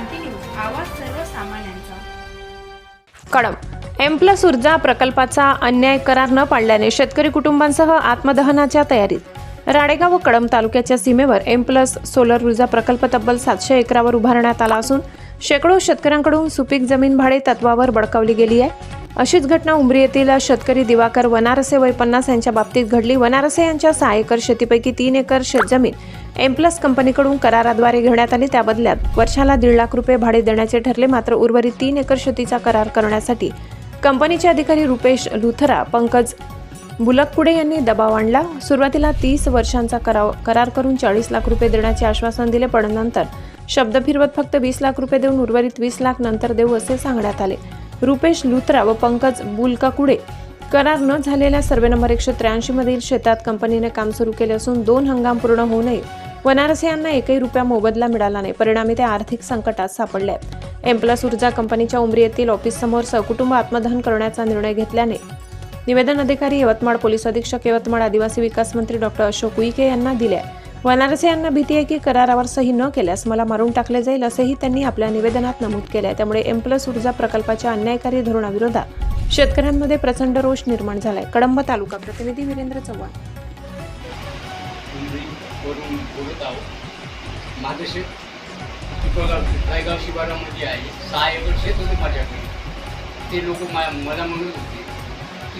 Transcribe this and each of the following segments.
क्रांती news आवाज सर्वसामान्यांचा. M plus ऊर्जा प्रकल्पाचा अन्याय करार न पाळल्याने शेतकरी कुटुंबांसह आत्मदहनाच्या तयारीत. राडेगाव व कळम तालुक्याच्या सीमेवर एम प्लस सोलर ऊर्जा प्रकल्प तब्बल सातशे एकरावर उभारण्यात आला असून शेकडो शेतकऱ्यांकडून सुपीक जमीन भाडे तत्वावर बडकावली गेली आहे. अशीच घटना उमरी येथील शेतकरी दिवाकर वनारसे वय पन्नास यांच्या बाबतीत घडली. वनारसे यांच्या सहा एकर शेतीपैकी तीन एकर शेतजमीन एम प्लस कंपनीकडून कराराद्वारे घेण्यात आली. त्या बदल्यात वर्षाला दीड लाख रुपये भाडे देण्याचे ठरले. मात्र उर्वरित तीन एकर शेतीचा करार करण्यासाठी कंपनीचे अधिकारी रुपेश लुथरा पंकज बुलकपुडे यांनी दबाव आणला. सुरुवातीला तीस वर्षांचा कराव करार करून चाळीस लाख रुपये देण्याचे आश्वासन दिले पण नंतर शब्द फिरवत फक्त वीस लाख रुपये देऊन उर्वरित वीस लाख नंतर देऊ असे सांगण्यात आले. रुपेश लुत्रा व पंकज बुलकाकुडे. करार न झालेल्या सर्वे नंबर एकशे त्र्याऐंशी मधील शेतात कंपनीने काम सुरू केले असून दोन हंगाम पूर्ण होऊ नये. वनारसे यांना एकही रुपया मोबदला मिळाला नाही. परिणामी ते आर्थिक संकटात सापडले आहेत. एम्प्लस ऊर्जा कंपनीच्या उमरी येथील ऑफिससमोर सहकुटुंब आत्मदहन करण्याचा निर्णय घेतल्याने निवेदन अधिकारी यवतमाळ पोलीस अधीक्षक यवतमाळ आदिवासी विकास मंत्री डॉक्टर अशोक उईके यांना दिले आहे. वनारसे यांना भीती आहे की करारावर सही न केल्यास मला मारून टाकले जाईल असंही त्यांनी आपल्या निवेदनात नमूद केले आहे त्यामुळे एम प्लस ऊर्जा प्रकल्पाच्या अन्यायकारी धोरणाविरोधात शेतकऱ्यांमध्ये प्रचंड रोष निर्माण झालाय. कडंब तालुका प्रतिनिधी वीरेंद्र चव्हाण. माझं शेत रायगाव शिवारामध्ये आहे. सहा एकर शेत होते माझ्याकडे. ते लोक मला म्हणत होते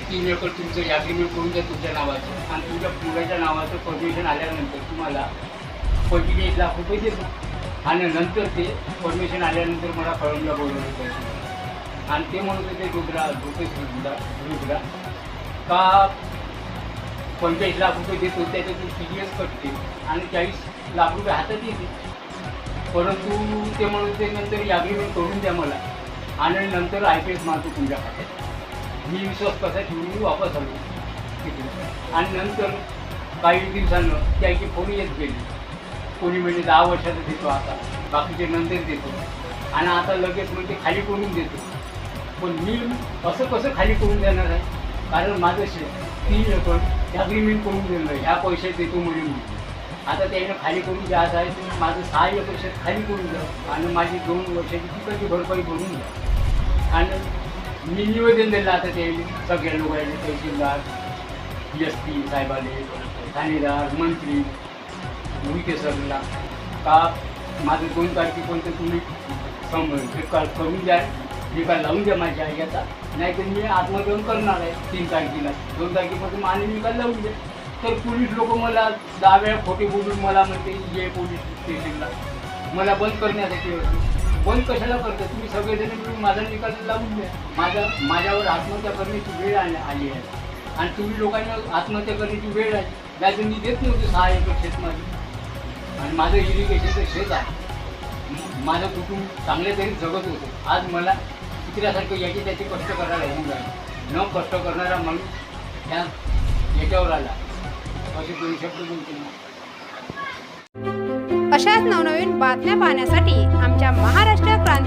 की तीन एकर तुमचं? ॲग्रीमेंट करून द्या तुमच्या नावाचं. आणि तुमच्या पुराच्या नावाचं परमिशन आल्यानंतर तुम्हाला पैसे एक लाख रुपये देतो. आणि नंतर ते परमिशन आल्यानंतर मला कळमला बोलवलं पाहिजे आणि ते म्हणत होते रुद्रा रुपेश रुद्रा का पंचेचाळीस लाख रुपये देतो? त्याच्यातून टी डी एस कटते आणि चाळीस लाख रुपये हातात येते. परंतु ते म्हणून ते नंतर ॲग्रीमेंट करून द्या मला. आणि नंतर आय पी एस मारतो तुमच्या खात्यात. मी विश्वास कसा ठेवून मी वापस आलो. तिथे आणि नंतर काही दिवसानं त्याची फोन येत गेली. कोणी म्हणजे दहा वर्षाचं देतो आता बाकीचे नंतर देतो. आणि आता लगेच म्हणजे खाली करून देतो. पण मी असं कसं खाली करून देणार आहे? कारण माझं शे तीन एकर ॲग्रीमेंट करून दिलं ह्या पैशात देतो म्हणून. मी आता त्याने खाली करून द्यायचं आहे तुम्ही माझं सहा एकर शेत खाली करून द्या. आणि माझी दोन वर्षाची तिकडची भरपाई करून द्या. आणि मी निवेदन दिलं आता ते सगळ्या लोकांनी तहसीलदार एस पी साहेबाले ठाणेदार मंत्री विके सरला. का माझं दोन तारखेपर्यंत तुम्ही? सम निकाल करून द्या. निकाल लावून द्या माझ्या याचा नाही तर मी आत्मदहन करणार आहे तीन तारखेला. दोन तारखेपासून आणि निकाल लावून द्या. तर पोलीस लोक मला दहा वेळा खोटे बोलून मला म्हणते ये पोलीस स्टेशनला. मला बंद करण्यासाठी होते. कोण कशाला करतं तुम्ही सगळेजण मिळून माझा निकाल लावून द्या. माझा माझ्यावर आत्महत्या करण्याची वेळ आली आली आहे. आणि तुम्ही लोकांना आत्महत्या करण्याची वेळ आहे नाही मी देत नव्हते सहा एकर शेत आणि माझं इरिगेशनचं शेत आहे. माझं कुटुंब चांगल्या तरी जगत होतं. आज मला कुत्र्यासारखं याचे त्याचे कष्ट करायला होऊन राहिले. न कष्ट करणारा माणूस ह्या याच्यावर आला. असे दोन शब्द बोलते अशाच नवनवीन बातम्या पाहण्यासाठी आमच्या महाराष्ट्र